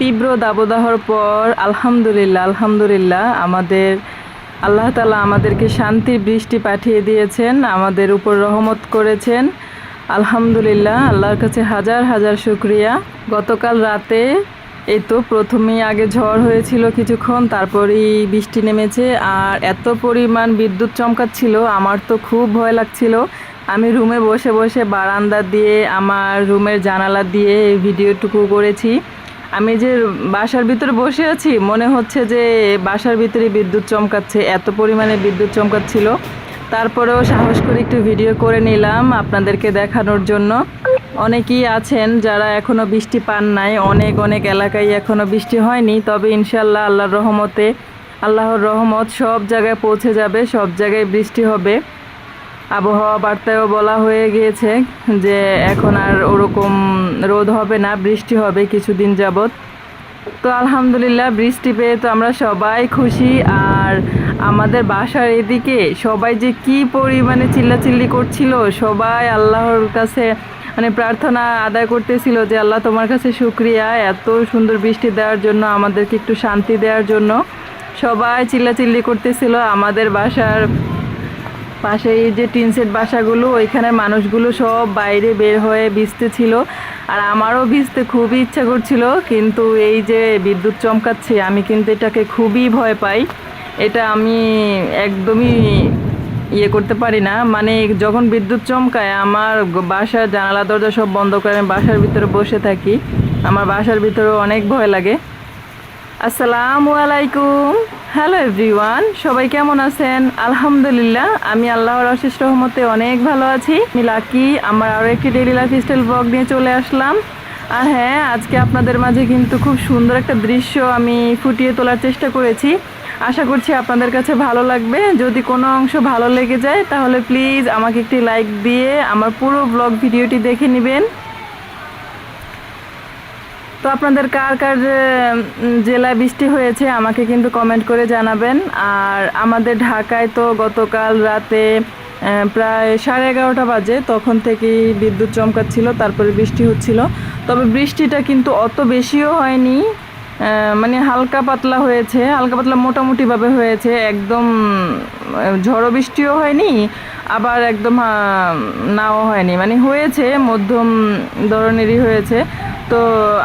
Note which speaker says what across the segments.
Speaker 1: তীব্র দাবদাহর পর আলহামদুলিল্লাহ আলহামদুলিল্লাহ, আমাদের আল্লাহ তালা আমাদেরকে শান্তির বৃষ্টি পাঠিয়ে দিয়েছেন, আমাদের উপর রহমত করেছেন। আলহামদুলিল্লাহ, আল্লাহর কাছে হাজার হাজার শুক্রিয়া। গতকাল রাতে এই তো প্রথমেই আগে ঝড় হয়েছিল কিছুক্ষণ, তারপরেই বৃষ্টি নেমেছে, আর এত পরিমাণ বিদ্যুৎ চমকাচ্ছিল, আমার তো খুব ভয় লাগছিল। আমি রুমে বসে বসে বারান্দা দিয়ে, আমার রুমের জানালা দিয়ে এই ভিডিওটুকু করেছি। আমি যে বাসার ভিতরে বসে আছি, মনে হচ্ছে যে বাসার ভিতরে বিদ্যুৎ চমকাচ্ছে, এত পরিমাণে বিদ্যুৎ চমকাচ্ছিল। তারপরেও সাহস করে একটু ভিডিও করে নিলাম আপনাদেরকে দেখানোর জন্য। অনেকেই আছেন যারা এখনও বৃষ্টি পান নাই, অনেক অনেক এলাকায় এখনও বৃষ্টি হয়নি, তবে ইনশাল্লাহ আল্লাহর রহমতে, আল্লাহর রহমত সব জায়গায় পৌঁছে যাবে, সব জায়গায় বৃষ্টি হবে। আবহাওয়া বার্তায়ও বলা হয়ে গিয়েছে যে এখন আর ওরকম রোদ হবে না, বৃষ্টি হবে কিছুদিন যাবৎ। তো আলহামদুলিল্লাহ, বৃষ্টি পেয়ে তো আমরা সবাই খুশি। আর আমাদের বাসার এদিকে সবাই যে কি পরিমাণে চিল্লাচিল্লি করছিল, সবাই আল্লাহর কাছে মানে প্রার্থনা আদায় করতেছিল যে, আল্লাহ তোমার কাছে শুক্রিয়া এত সুন্দর বৃষ্টি দেওয়ার জন্য, আমাদেরকে একটু শান্তি দেওয়ার জন্য। সবাই চিল্লাচিল্লি করতেছিল। আমাদের বাসার পাশে এই যে টিন সেট বাসাগুলো, ওইখানে মানুষগুলো সব বাইরে বের হয়ে ভিজতে ছিল। আর আমারও ভিজতে খুবই ইচ্ছা করছিল, কিন্তু এই যে বিদ্যুৎ চমকাচ্ছে, আমি কিন্তু এটাকে খুবই ভয় পাই। এটা আমি একদমই ইয়ে করতে পারি না। মানে যখন বিদ্যুৎ চমকায়, আমার বাসার জানালা, দরজা সব বন্ধ করে আমি বাসার ভিতরে বসে থাকি। আমার বাসার ভিতরেও অনেক ভয় লাগে। আসসালামু আলাইকুম। হ্যালো এভরিওয়ান সবাই কেমন আছেন? আলহামদুলিল্লাহ, আমি আল্লাহর অশেষ রহমতে অনেক ভালো আছি। আমি লাকি আমার আরও একটি ডেইলি লাইফ স্টাইল ব্লগ নিয়ে চলে আসলাম। আর হ্যাঁ আজকে আপনাদের মাঝে কিন্তু খুব সুন্দর একটা দৃশ্য আমি ফুটিয়ে তোলার চেষ্টা করেছি। আশা করছি আপনাদের কাছে ভালো লাগবে। যদি কোনো অংশ ভালো লেগে যায়, তাহলে প্লিজ আমাকে একটি লাইক দিয়ে আমার পুরো ব্লগ ভিডিওটি দেখে নেবেন। তো আপনাদের কার কার জেলায় বৃষ্টি হয়েছে আমাকে কিন্তু কমেন্ট করে জানাবেন। আর আমাদের ঢাকায় তো গতকাল রাতে প্রায় সাড়ে এগারোটা বাজে, তখন থেকেই বিদ্যুৎ চমকাচ্ছিল, তারপরে বৃষ্টি হচ্ছিল। তবে বৃষ্টিটা কিন্তু অত বেশিও হয়নি মানে হালকা পাতলা হয়েছে, হালকা পাতলা মোটামুটিভাবে হয়েছে, একদম ঝড়ো বৃষ্টিও হয়নি, আবার একদম নাও হয়নি। মানে হয়েছে, মধ্যম ধরনেরই হয়েছে। তো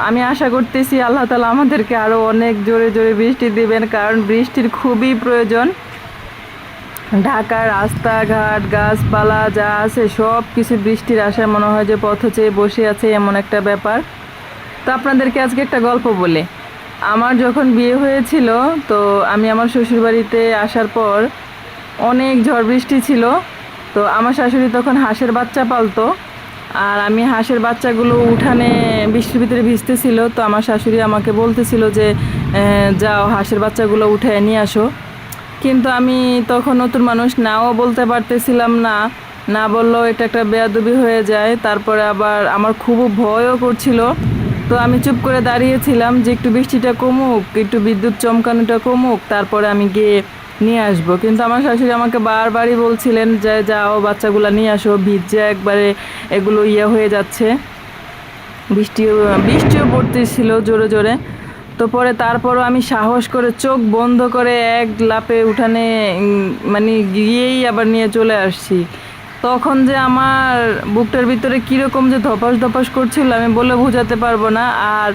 Speaker 1: আমি আশা করতেছি আল্লাহ তালা আমাদেরকে আরও অনেক জোরে জোরে বৃষ্টি দিবেন, কারণ বৃষ্টির খুবই প্রয়োজন। ঢাকার রাস্তাঘাট, গাছপালা যা আছে সব কিছু বৃষ্টির আশায় মনে হয় যে পথ চেয়ে বসে আছে এমন একটা ব্যাপার। তো আপনাদেরকে আজকে একটা গল্প বলে। আমার যখন বিয়ে হয়েছিল, তো আমি আমার শ্বশুরবাড়িতে আসার পর অনেক ঝড় বৃষ্টি ছিল। তো আমার শাশুড়ি তখন হাঁসের বাচ্চা পালতো। আর আমি হাঁসের বাচ্চাগুলো উঠানে বৃষ্টির ভিতরে ভিজতেছিল তো আমার শাশুড়ি আমাকে বলতেছিল যে "আহ, যাও হাঁসের বাচ্চাগুলো উঠে নিয়ে আসো। কিন্তু আমি তখন নতুন মানুষ নাও বলতে পারতেছিলাম না। না বললেও এটা একটা বেয়াদবি হয়ে যায়। তারপরে আবার আমার খুব ভয়ও করছিল। তো আমি চুপ করে দাঁড়িয়েছিলাম যে একটু বৃষ্টিটা কমুক একটু বিদ্যুৎ চমকানোটা কমুক। তারপরে আমি গিয়ে নিয়ে আসব। কিন্তু আমার শাশুড়ি আমাকে বারবারই বলছিলেন যে, যাও, বাচ্চাগুলো নিয়ে আসো। ভিজে একবারে এগুলো ইয়ে হয়ে যাচ্ছে। বৃষ্টিও বৃষ্টিও পড়তেছিল জোরে জোরে। তো পরে তারপরও আমি সাহস করে চোখ বন্ধ করে এক লাপে উঠানে মানে গিয়েই আবার নিয়ে চলে আসছি। তখন যে আমার বুকটার ভিতরে কীরকম যে ধপাস ধপাস করছিল আমি বলে বোঝাতে পারব না। আর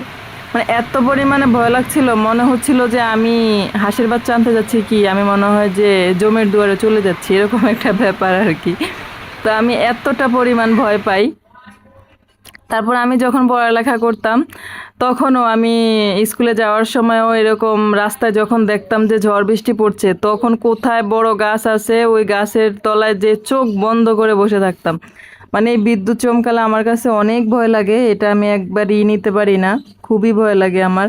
Speaker 1: মানে এত পরিমাণে ভয় লাগছিল, মনে হচ্ছিল যে আমি হাঁসের বাচ্চা আনতে যাচ্ছি কি? আমি মনে হয় যে জমির দুয়ারে চলে যাচ্ছি, এরকম একটা ব্যাপার আর কি। তো আমি এতটা পরিমাণ ভয় পাই। তারপর আমি যখন পড়ালেখা করতাম, তখনও আমি স্কুলে যাওয়ার সময়ও এরকম রাস্তায় যখন দেখতাম যে ঝড় বৃষ্টি পড়ছে, তখন কোথায় বড় গাছ আছে, ওই গাছের তলায় যে চোখ বন্ধ করে বসে থাকতাম। মানে এই বিদ্যুৎ চমকালে আমার কাছে অনেক ভয় লাগে, এটা আমি একবারই নিতে পারি না, খুবই ভয় লাগে আমার।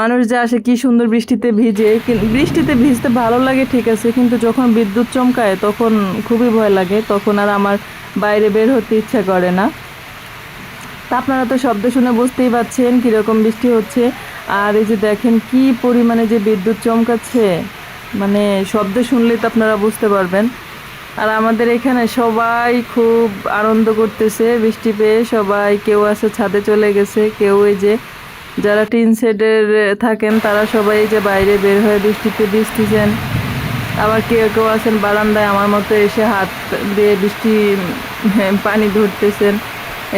Speaker 1: মানুষ যে আসে কি সুন্দর বৃষ্টিতে ভিজে বৃষ্টিতে ভিজতে ভালো লাগে ঠিক আছে, কিন্তু যখন বিদ্যুৎ চমকায় তখন খুবই ভয় লাগে, তখন আর আমার বাইরে বের হতে ইচ্ছা করে না। তা আপনারা তো শব্দ শুনে বুঝতেই পাচ্ছেন কীরকম বৃষ্টি হচ্ছে। আর এই যে দেখেন কি পরিমাণে যে বিদ্যুৎ চমকাচ্ছে মানে শব্দ শুনলে তো আপনারা বুঝতে পারবেন। আর আমাদের এখানে সবাই খুব আনন্দ করতেছে বৃষ্টি পেয়ে সবাই কেউ আছে ছাদে চলে গেছে কেউ এই যে যারা টিন শেডের থাকেন তারা সবাই যে বাইরে বের হয়ে বৃষ্টিতে ভিজতেছেন। আবার কেউ কেউ আছেন বারান্দায় আমার মতো এসে হাত দিয়ে বৃষ্টি হ্যাঁ, পানি ধরতেছেন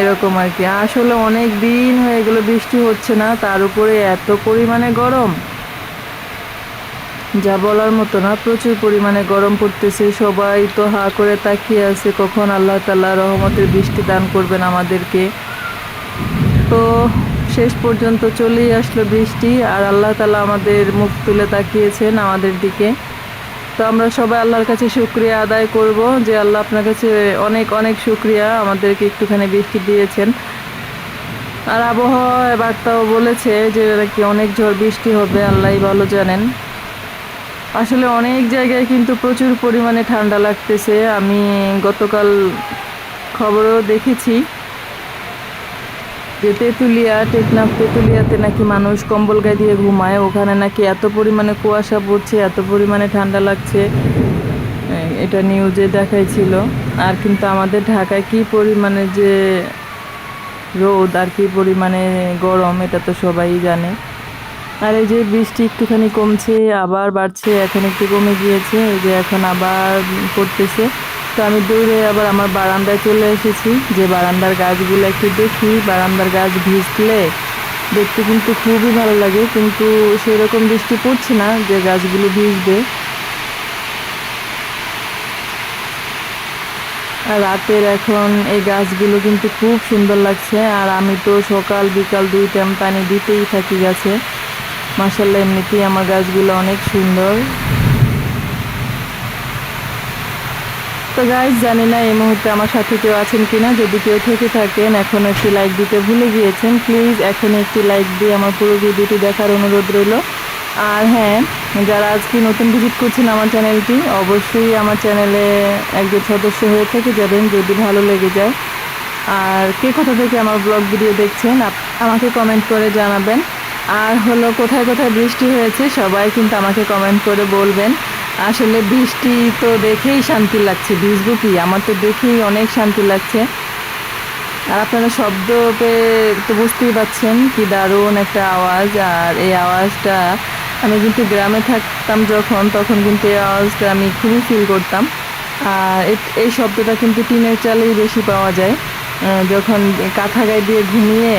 Speaker 1: এরকম আর কি। আসলে অনেক দিন হয়ে গেলো বৃষ্টি হচ্ছে না তার উপরে এত পরিমাণে গরম। যা বলার মতো না, প্রচুর পরিমাণে গরম পড়তেছে, সবাই তো হা করে তাকিয়ে আছে, কখন আল্লাহ তাল্লাহ রহমতের বৃষ্টি দান করবেন আমাদেরকে। তো শেষ পর্যন্ত চলেই আসলো বৃষ্টি, আর আল্লাহ তালা আমাদের মুখ তুলে তাকিয়েছেন আমাদের দিকে। তো আমরা সবাই আল্লাহর কাছে শুক্রিয়া আদায় করব যে আল্লাহ আপনার কাছে অনেক অনেক শুক্রিয়া, আমাদেরকে একটুখানি বৃষ্টি দিয়েছেন। আর আবহাওয়া বার্তাও বলেছে যে নাকি অনেক ঝড় বৃষ্টি হবে, আল্লাহই ভালো জানেন। আসলে অনেক জায়গায় কিন্তু প্রচুর পরিমাণে ঠান্ডা লাগতেছে। আমি গতকাল খবরও দেখেছি যে তেঁতুলিয়া, টেকনাফ তেঁতুলিয়াতে নাকি মানুষ কম্বল গায়ে দিয়ে ঘুমায়। ওখানে নাকি এত পরিমাণে কুয়াশা পড়ছে, এত পরিমাণে ঠান্ডা লাগছে। এটা নিউজে দেখাইছিল। আর কিন্তু আমাদের ঢাকায় কি পরিমাণে যে রোদ আর কি পরিমাণে গরম, এটা তো সবাই জানে। আর এই যে বৃষ্টি একটুখানি কমছে, আবার বাড়ছে, এখন একটু কমে গিয়েছে, এই যে এখন আবার পড়তেছে। তো আমি দৌড়ে আবার আমার বারান্দায় চলে এসেছি, যে বারান্দার গাছগুলো একটু দেখি, বারান্দার গাছ ভিজলে দেখতে কিন্তু খুবই ভালো লাগে, কিন্তু সেরকম বৃষ্টি পড়ছে না যে গাছগুলো ভিজবে। আর রাতের এখন এই গাছগুলো কিন্তু খুব সুন্দর লাগছে, আর আমি তো সকাল বিকাল দুই টাইম পানি দিতেই থাকি গাছে। মাসাল্লাহ এমনিতেই আমার গাছগুলো অনেক সুন্দর। তো গাইজ জানি না এই মুহূর্তে আমার সাথে কেউ আছেন কিনা, যদি কেউ থেকে থাকেন, এখন একটি লাইক দিতে ভুলে গিয়েছেন প্লিজ এখন একটি লাইক দিয়ে আমার পুরো ভিডিওটি দেখার অনুরোধ রইল। আর হ্যাঁ যারা আজকে নতুন ভিজিট করছেন আমার চ্যানেলটি অবশ্যই আমার চ্যানেলে একজন সদস্য হয়ে থেকে যাবেন, যদি ভালো লেগে যায়। আর কে কোথা থেকে আমার ব্লগ ভিডিও দেখছেন আমাকে কমেন্ট করে জানাবেন। আর হলো কোথায় কোথায় বৃষ্টি হয়েছে, সবাই কিন্তু আমাকে কমেন্ট করে বলবেন। আসলে বৃষ্টি তো দেখেই শান্তি লাগছে, ভিজবো কি? আমার তো দেখেই অনেক শান্তি লাগছে। আর আপনারা শব্দ পেয়ে তো বুঝতেই পাচ্ছেন কি দারুণ একটা আওয়াজ। আর এই আওয়াজটা আমি কিন্তু গ্রামে থাকতাম যখন, তখন কিন্তু এই আওয়াজটা আমি খুবই ফিল করতাম। আর এই শব্দটা কিন্তু টিনের চালেই বেশি পাওয়া যায়। যখন কাঁথা গায়ে দিয়ে ঘুমিয়ে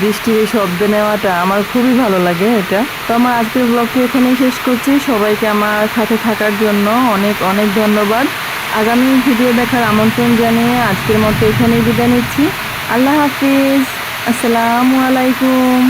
Speaker 1: বৃষ্টির এই শব্দ নেওয়াটা আমার খুবই ভালো লাগে এটা। তো আমার আজকের ব্লগটি এখানেই শেষ করছি। সবাইকে আমার সাথে থাকার জন্য অনেক অনেক ধন্যবাদ। আগামী ভিডিও দেখার আমন্ত্রণ জানিয়ে আজকের মতো এখানেই বিদায় নিচ্ছি। আল্লাহ হাফিজ। আসসালামু আলাইকুম।